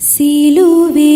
സിലുവേ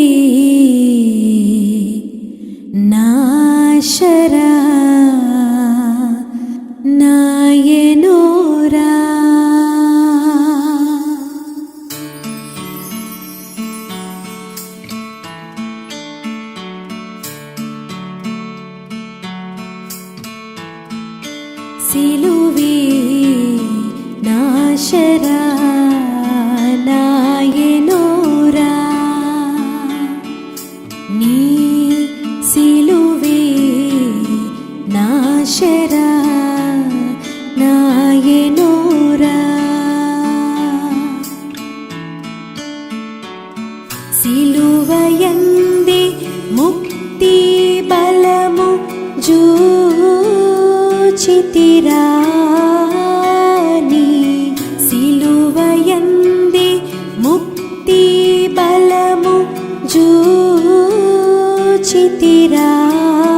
tirar.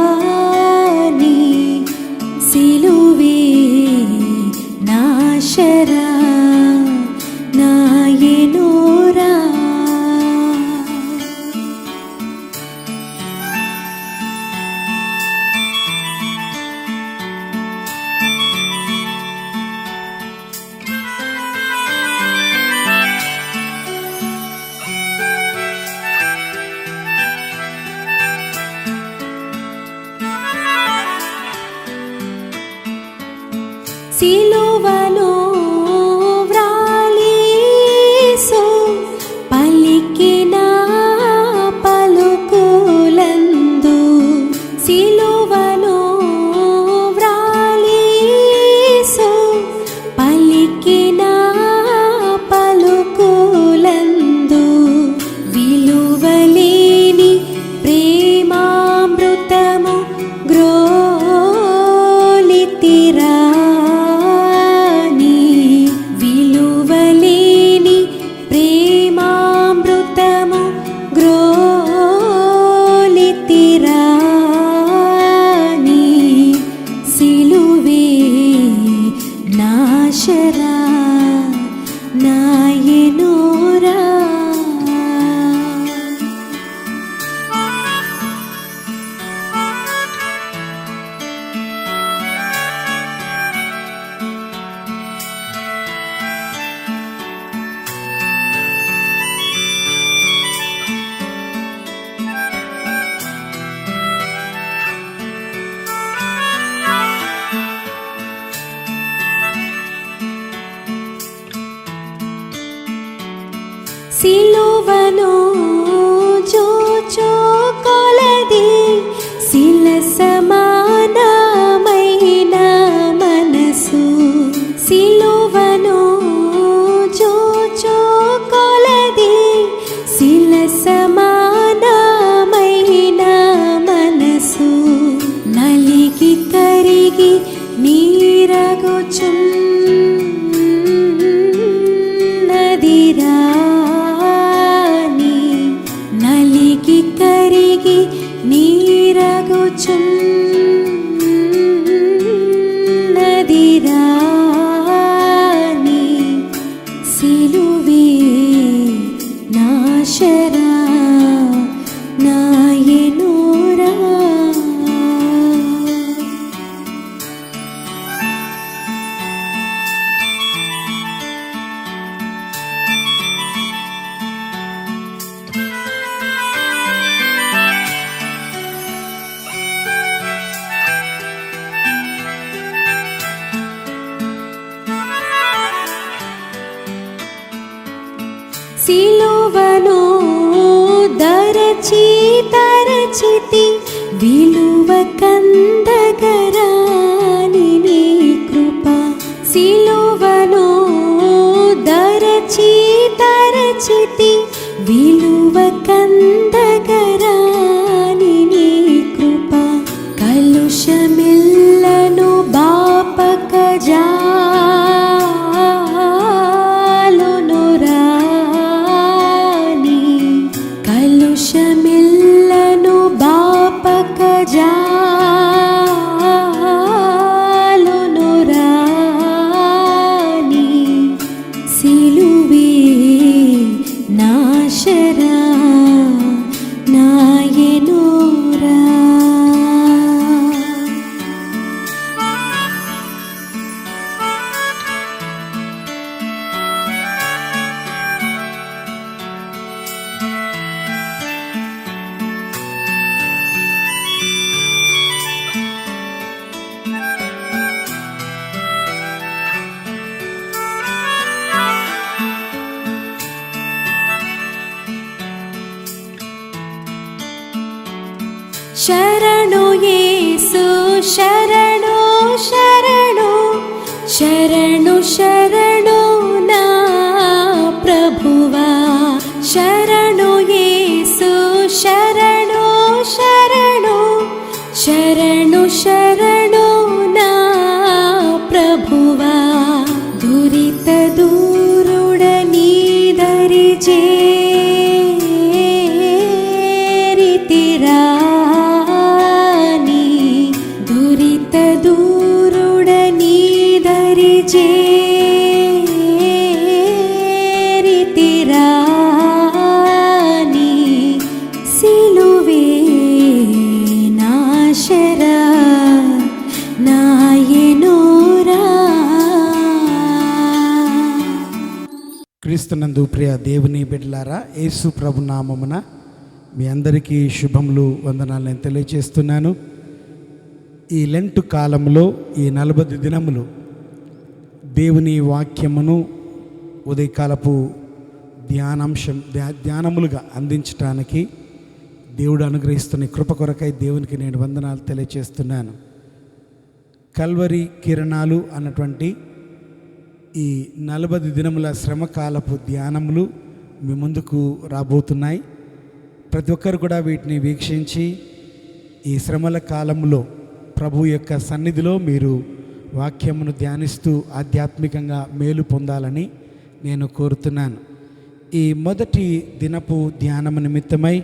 సిలువలో సిలువను సిలువే शरणो येसु शरणो शरणो शरणो शरणो ना प्रभुवा शरण క్రీస్తునందు ప్రియ దేవుని బిడ్లారా యేసు ప్రభు నామమున మీ అందరికీ శుభములు వందనాలు నేను తెలియజేస్తున్నాను. ఈ లెంటు కాలంలో ఈ నలభై దినములు దేవుని వాక్యమును ఉదయకాలపు ధ్యానాంశం ధ్యా- ధ్యానములుగా అందించటానికి దేవుడు అనుగ్రహిస్తున్న కృప కొరకై దేవునికి నేను వందనాలు తెలియజేస్తున్నాను. కల్వరి కిరణాలు అన్నటువంటి ఈ నలభై దినముల శ్రమకాలపు ధ్యానములు మీ ముందుకు రాబోతున్నాయి. ప్రతి ఒక్కరు కూడా వీటిని వీక్షించి ఈ శ్రమల కాలంలో ప్రభు యొక్క సన్నిధిలో మీరు వాక్యమును ధ్యానిస్తూ ఆధ్యాత్మికంగా మేలు పొందాలని నేను కోరుతున్నాను. ఈ మొదటి దినపు ధ్యానము నిమిత్తమై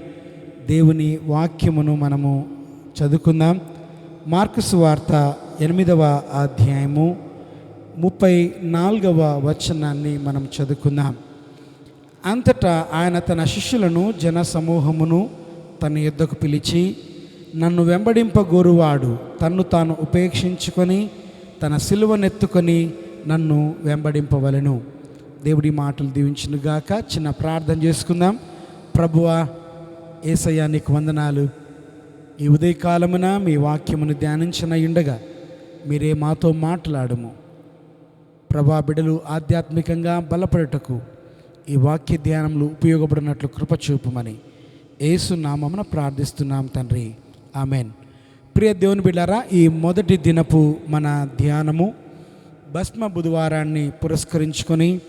దేవుని వాక్యమును మనము చదువుకుందాం. మార్కుసు వార్త ఎనిమిదవ అధ్యాయము ముప్పై నాలుగవ వచనాన్ని మనం చదువుకుందాం. అంతటా ఆయన తన శిష్యులను జన సమూహమును తన యుద్ధకు పిలిచి నన్ను వెంబడింపగోరువాడు తన్ను తాను ఉపేక్షించుకొని తన సిలువనెత్తుకొని నన్ను వెంబడింపవలెను. దేవుడి మాటలు దీవించునుగాక చిన్న ప్రార్థన చేసుకుందాం. ప్రభువా ఏసయ్యా నీకు వందనాలు. ఈ ఉదయకాలమున మీ వాక్యమును ధ్యానించిన ఉండగా మీరే మాతో మాట్లాడము. ప్రభా బిడలు ఆధ్యాత్మికంగా బలపడటకు ఈ వాక్య ధ్యానంలో ఉపయోగపడినట్లు కృప చూపమని నామమున ప్రార్థిస్తున్నాం తండ్రి. ఆమెన్. ప్రియ దేవుని బిడ్డారా ఈ మొదటి దినపు మన ధ్యానము భస్మ బుధవారాన్ని పురస్కరించుకొని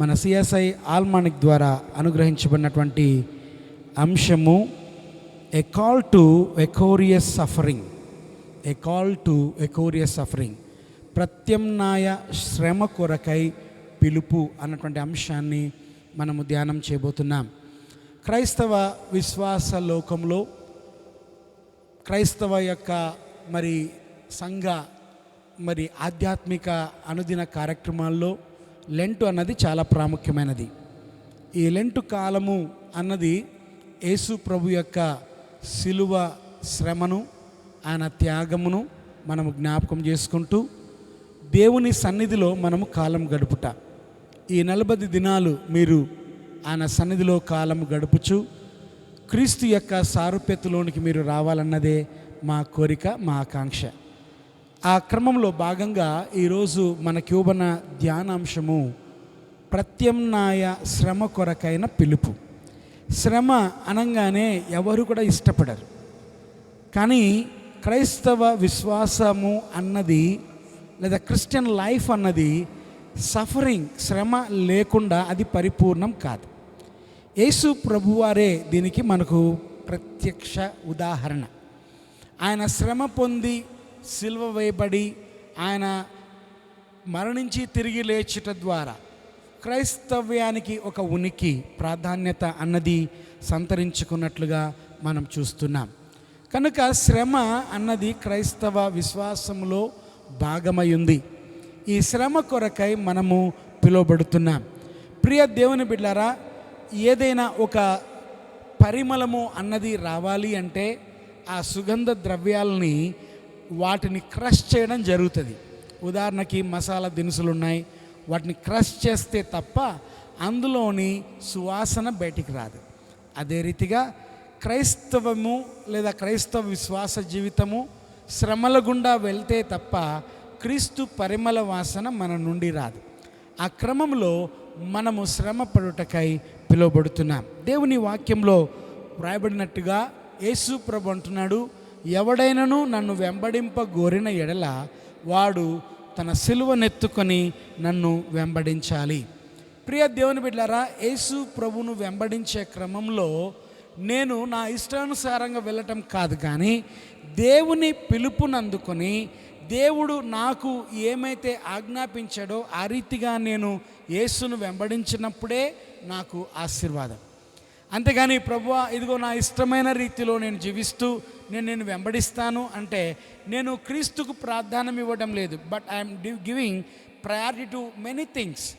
మన సిఎస్ఐ ఆల్మానిక్ ద్వారా అనుగ్రహించబడినటువంటి అంశము a call to vicarious suffering a call to vicarious suffering ప్రత్యామ్నాయ శ్రమ కొరకై పిలుపు అన్నటువంటి అంశాన్ని మనము ధ్యానం చేయబోతున్నాం. క్రైస్తవ విశ్వాస లోకంలో క్రైస్తవ యొక్క మరి సంఘ మరి ఆధ్యాత్మిక అనుదిన కార్యక్రమాల్లో లెంటు అన్నది చాలా ప్రాముఖ్యమైనది. ఈ లెంటు కాలము అన్నది యేసు ప్రభు యొక్క శిలువ శ్రమను ఆయన త్యాగమును మనము జ్ఞాపకం చేసుకుంటూ దేవుని సన్నిధిలో మనము కాలం గడుపుట. ఈ నలభై దినాలు మీరు ఆయన సన్నిధిలో కాలం గడుపుచు క్రీస్తు యొక్క సారూప్యతలోనికి మీరు రావాలన్నదే మా కోరిక మా ఆకాంక్ష. ఆ క్రమంలో భాగంగా ఈరోజు మనకి ఇవ్వబడిన ధ్యానాంశము ప్రత్యామ్నాయ శ్రమ కొరకైన పిలుపు. శ్రమ అనగానే ఎవరు కూడా ఇష్టపడరు. కానీ క్రైస్తవ విశ్వాసము అన్నది లేదా క్రిస్టియన్ లైఫ్ అన్నది సఫరింగ్ శ్రమ లేకుండా అది పరిపూర్ణం కాదు. యేసు ప్రభువారే దీనికి మనకు ప్రత్యక్ష ఉదాహరణ. ఆయన శ్రమ పొంది సిల్వ వేయబడి ఆయన మరణించి తిరిగి లేచుట ద్వారా క్రైస్తవ్యానికి ఒక ఉనికి ప్రాధాన్యత అన్నది సంతరించుకున్నట్లుగా మనం చూస్తున్నాం. కనుక శ్రమ అన్నది క్రైస్తవ విశ్వాసంలో భాగమై ఉంది ఈ శ్రమ కొరకై మనము పిలువబడుతున్నాం. ప్రియ దేవుని బిడ్డారా ఏదైనా ఒక పరిమళము అన్నది రావాలి అంటే ఆ సుగంధ ద్రవ్యాలని వాటిని క్రష్ చేయడం జరుగుతుంది. ఉదాహరణకి మసాలా దినుసులు ఉన్నాయి వాటిని క్రష్ చేస్తే తప్ప అందులోని సువాసన బయటికి రాదు. అదే రీతిగా క్రైస్తవము లేదా క్రైస్తవ విశ్వాస జీవితము శ్రమల గుండా వెళ్తే తప్ప క్రీస్తు పరిమళ వాసన మన నుండి రాదు. ఆ క్రమంలో మనము శ్రమ పడుటకై పిలువబడుతున్నాం. దేవుని వాక్యంలో వ్రాయబడినట్టుగా యేసు ప్రభు అంటున్నాడు ఎవడైనను నన్ను వెంబడింప గోరిన ఎడల వాడు తన సిలువనెత్తుకొని నన్ను వెంబడించాలి. ప్రియ దేవుని బిడ్డారా యేసు ప్రభును వెంబడించే క్రమంలో నేను నా ఇష్టానుసారంగా వెళ్ళటం కాదు కానీ దేవుని పిలుపునందుకొని దేవుడు నాకు ఏమైతే ఆజ్ఞాపించాడో ఆ రీతిగా నేను యేసును వెంబడించినప్పుడే నాకు ఆశీర్వాదం. అంతేగాని ప్రభు ఇదిగో నా ఇష్టమైన రీతిలో నేను జీవిస్తూ నేను నేను వెంబడిస్తాను అంటే నేను క్రీస్తుకు ప్రాధాన్యం ఇవ్వడం లేదు. But I'm giving priority to many things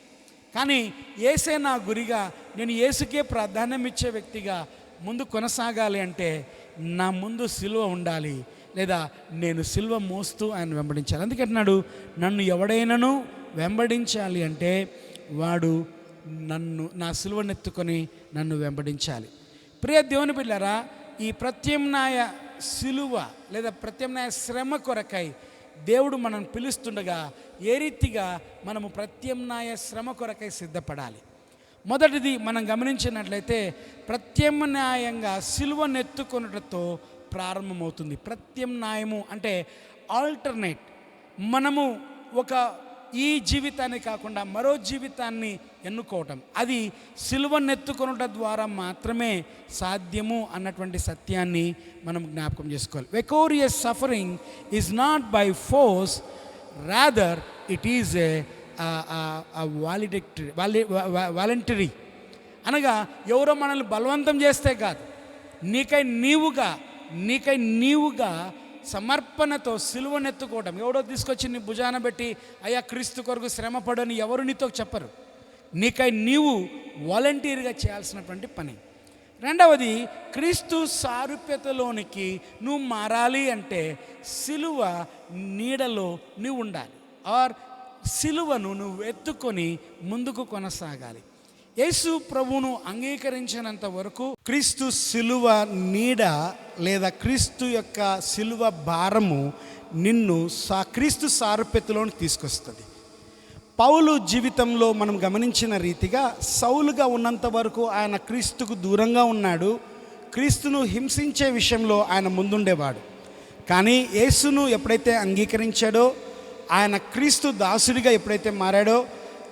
కానీ ఏసే నా గురిగా నేను ఏసుకే ప్రాధాన్యం ఇచ్చే వ్యక్తిగా ముందు కొనసాగాలి అంటే నా ముందు సిలువ ఉండాలి లేదా నేను సిలువ మోస్తూ ఆయన వెంబడించాలి. అందుకంటున్నాడు? నన్ను ఎవడైనాను వెంబడించాలి అంటే వాడు నన్ను నా సిలువనెత్తుకొని నన్ను వెంబడించాలి. ప్రియ దేవుని బిడ్డారా ఈ ప్రత్యామ్నాయ సిలువ లేదా ప్రత్యామ్నాయ శ్రమ కొరకై దేవుడు మనం పిలుస్తుండగా ఏ రీతిగా మనము ప్రత్యామ్నాయ శ్రమ కొరకై సిద్ధపడాలి? మొదటిది మనం గమనించినట్లయితే ప్రత్యామ్నాయంగా సిలువనెత్తుకొనుటతో ప్రారంభమవుతుంది. ప్రత్యామ్నాయము అంటే ఆల్టర్నేట్ మనము ఒక ఈ జీవితాన్ని కాకుండా మరో జీవితాన్ని ఎన్నుకోవటం. అది సిలువనెత్తుకొనుట ద్వారా మాత్రమే సాధ్యము అన్నటువంటి సత్యాన్ని మనం జ్ఞాపకం చేసుకోవాలి. Vicarious suffering is not by force rather it is a valedictory voluntary అనగా ఎవరో మనల్ని బలవంతం చేస్తే కాదు నీకై నీవుగా నీకై నీవుగా సమర్పణతో సిలువనెత్తుకోవడం. ఎవడో తీసుకొచ్చి నీ భుజాన పెట్టి అయ్యా క్రీస్తు కొరకు శ్రమపడని ఎవరు నీతో చెప్పరు. నీకై నీవు వాలంటీర్గా చేయాల్సినటువంటి పని. రెండవది క్రీస్తు సారూప్యతలోనికి నువ్వు మారాలి అంటే సిలువ నీడలో నువ్వు ఉండాలి ఆర్ సిలువను నువ్వు ఎత్తుకొని ముందుకు కొనసాగాలి. యేసు ప్రభువును అంగీకరించినంత వరకు క్రీస్తు సిలువ నీడ లేదా క్రీస్తు యొక్క సిలువ భారము నిన్ను సా క్రీస్తు సారూప్యతలోని తీసుకొస్తుంది. పౌలు జీవితంలో మనం గమనించిన రీతిగా సౌలుగా ఉన్నంత వరకు ఆయన క్రీస్తుకు దూరంగా ఉన్నాడు. క్రీస్తును హింసించే విషయంలో ఆయన ముందుండేవాడు. కానీ యేసును ఎప్పుడైతే అంగీకరించాడో ఆయన క్రీస్తు దాసుడిగా ఎప్పుడైతే మారాడో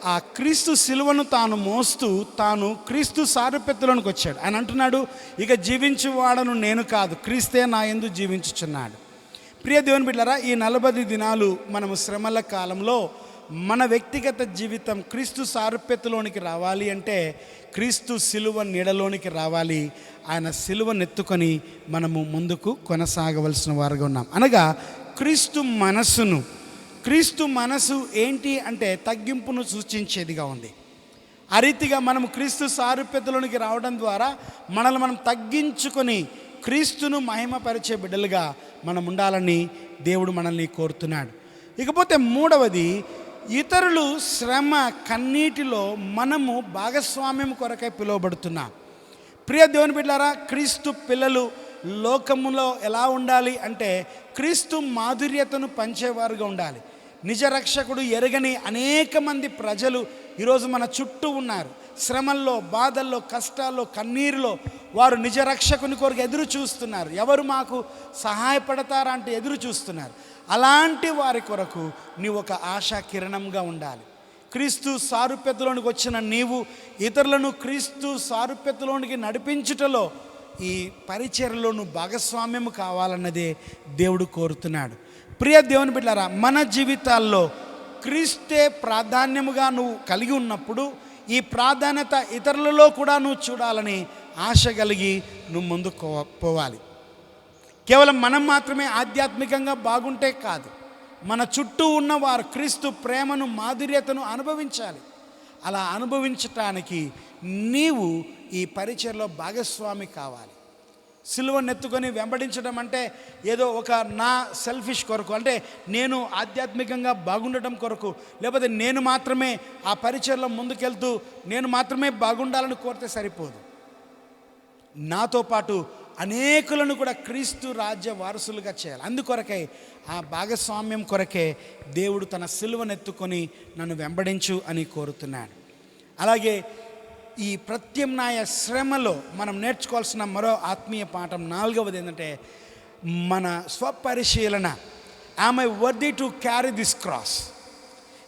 ఆ క్రీస్తు శిలువను తాను మోస్తూ తాను క్రీస్తు సారూప్యతలోనికి వచ్చాడు. ఆయన అంటున్నాడు ఇక జీవించువాడను నేను కాదు క్రీస్తే నా ఎందు జీవించుచున్నాడు. ప్రియ దేవుని బిడ్డారా ఈ నలభై దినాలు మనము శ్రమల కాలంలో మన వ్యక్తిగత జీవితం క్రీస్తు సారూప్యతలోనికి రావాలి అంటే క్రీస్తు సిలువ నీడలోనికి రావాలి. ఆయన సిలువనెత్తుకొని మనము ముందుకు కొనసాగవలసిన వారుగా ఉన్నాం. అనగా క్రీస్తు మనస్సును క్రీస్తు మనసు ఏంటి అంటే తగ్గింపును సూచించేదిగా ఉంది. ఆ రీతిగా మనం క్రీస్తు సారూప్యతలోనికి రావడం ద్వారా మనల్ని మనం తగ్గించుకొని క్రీస్తును మహిమపరిచే బిడ్డలుగా మనం ఉండాలని దేవుడు మనల్ని కోరుతున్నాడు. ఇకపోతే మూడవది ఇతరులు శ్రమ కన్నీటిలో మనము భాగస్వామ్యం కొరకై పిలువబడుతున్నాం. ప్రియ దేవుని బిడ్డారా క్రీస్తు పిల్లలు లోకములో ఎలా ఉండాలి అంటే క్రీస్తు మాధుర్యతను పంచేవారుగా ఉండాలి. నిజ రక్షకుడు ఎరగని అనేక మంది ప్రజలు ఈరోజు మన చుట్టూ ఉన్నారు. శ్రమల్లో బాధల్లో కష్టాల్లో కన్నీరులో వారు నిజ రక్షకుని కొరకు ఎదురు చూస్తున్నారు. ఎవరు మాకు సహాయపడతారా అంటే ఎదురు చూస్తున్నారు. అలాంటి వారి కొరకు నీవు ఒక ఆశా కిరణంగా ఉండాలి. క్రీస్తు సారూప్యతలోనికి వచ్చిన నీవు ఇతరులను క్రీస్తు సారూప్యతలోనికి నడిపించుటలో ఈ పరిచర్లో నువ్వు భాగస్వామ్యం కావాలన్నదే దేవుడు కోరుతున్నాడు. ప్రియ దేవుని బిడ్డారా మన జీవితాల్లో క్రీస్తే ప్రాధాన్యముగా నువ్వు కలిగి ఉన్నప్పుడు ఈ ప్రాధాన్యత ఇతరులలో కూడా నువ్వు చూడాలని ఆశ కలిగి నువ్వు ముందుకు పోవాలి. కేవలం మనం మాత్రమే ఆధ్యాత్మికంగా బాగుంటే కాదు మన చుట్టూ ఉన్న వారు క్రీస్తు ప్రేమను మాధుర్యతను అనుభవించాలి. అలా అనుభవించటానికి నీవు ఈ పరిచయలో భాగస్వామి కావాలి. సిలువను ఎత్తుకొని వెంబడించడం అంటే ఏదో ఒక నా సెల్ఫిష్ కొరకు అంటే నేను ఆధ్యాత్మికంగా బాగుండటం కొరకు. లేకపోతే నేను మాత్రమే ఆ పరిచయలో ముందుకెళ్తూ నేను మాత్రమే బాగుండాలని కోరితే సరిపోదు. నాతో పాటు అనేకులను కూడా క్రీస్తు రాజ్య వారసులుగా చేయాలి. అందుకొరకై ఆ భాగస్వామ్యం కొరకే దేవుడు తన సిలువనెత్తుకొని నన్ను వెంబడించు అని కోరుతున్నాడు. అలాగే ఈ ప్రత్యామ్నాయ శ్రమలో మనం నేర్చుకోవాల్సిన మరో ఆత్మీయ పాఠం నాలుగవది ఏంటంటే మన స్వపరిశీలన. ఆమె worthy to carry this cross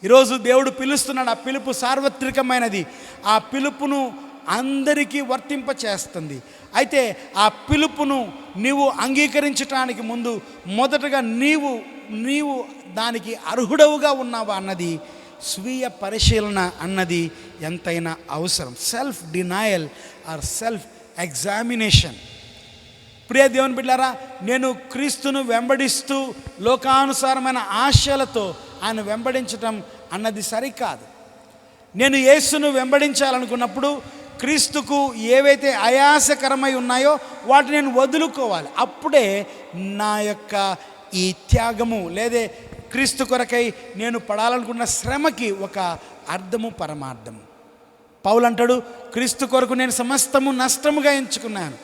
ఈరోజు దేవుడు పిలుస్తున్నాడు ఆ పిలుపు సార్వత్రికమైనది. ఆ పిలుపును అందరికీ వర్తింప చేస్తుంది అయితే ఆ పిలుపును నీవు అంగీకరించటానికి ముందు మొదటగా నీవు నీవు దానికి అర్హుడవుగా ఉన్నావా అన్నది స్వీయ పరిశీలన అన్నది ఎంతైనా అవసరం. Self denial or self examination ప్రియ దేవుని బిడ్డారా నేను క్రీస్తును వెంబడిస్తూ లోకానుసారమైన ఆశలతో ఆయన వెంబడించటం అన్నది సరికాదు. నేను యేసును వెంబడించాలనుకున్నప్పుడు క్రీస్తుకు ఏవైతే అయాసకరమై ఉన్నాయో వాటిని నేను వదులుకోవాలి. అప్పుడే నా యొక్క ఈ త్యాగము లేదే క్రీస్తు కొరకై నేను పడాలనుకున్న శ్రమకి ఒక అర్థము పరమార్థము పౌలు అంటాడు క్రీస్తు కొరకు నేను సమస్తము నష్టముగా ఎంచుకున్నాను.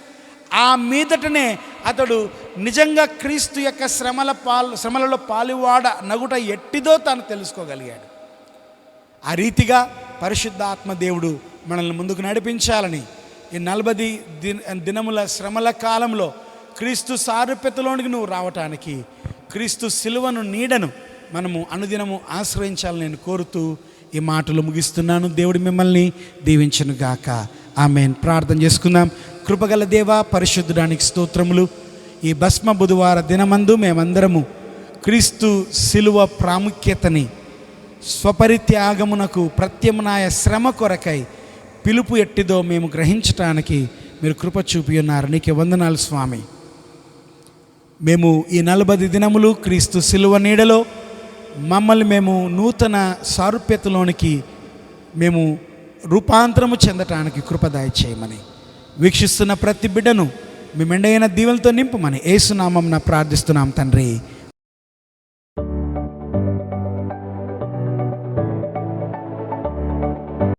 ఆ మీదటనే అతడు నిజంగా క్రీస్తు యొక్క శ్రమల పాలు శ్రమలలో పాలువాడ నగుట ఎట్టిదో తాను తెలుసుకోగలిగాడు. ఆ రీతిగా పరిశుద్ధాత్మ దేవుడు మనల్ని ముందుకు నడిపించాలని ఈ నలభై దిన దినముల శ్రమల కాలంలో క్రీస్తు సారూప్యతలోనికి నువ్వు రావటానికి క్రీస్తు సిలువను నీడను మనము అనుదినము ఆశ్రయించాలని నేను కోరుతూ ఈ మాటలు ముగిస్తున్నాను. దేవుడు మిమ్మల్ని దీవించను గాక ఆమెన్. ప్రార్థన చేసుకుందాం. కృపగల దేవ పరిశుద్ధడానికి స్తోత్రములు. ఈ భస్మ బుధవార దినమందు మేమందరము క్రీస్తు సిలువ ప్రాముఖ్యతని స్వపరిత్యాగమునకు ప్రత్యామ్నాయ శ్రమ కొరకై పిలుపు ఎట్టిదో మేము గ్రహించటానికి మీరు కృప చూపి ఉన్నారు నీకే వందనాలు స్వామి. మేము ఈ నలభై దినములు క్రీస్తు సిలువ నీడలో మమ్మల్ని మేము నూతన సారూప్యతలోనికి మేము రూపాంతరము చెందటానికి కృపదాయ చేయమని వీక్షిస్తున్న ప్రతి బిడ్డను మీ మెండైన దీవెలతో నింపమని ఏసునామం ప్రార్థిస్తున్నాం తండ్రి.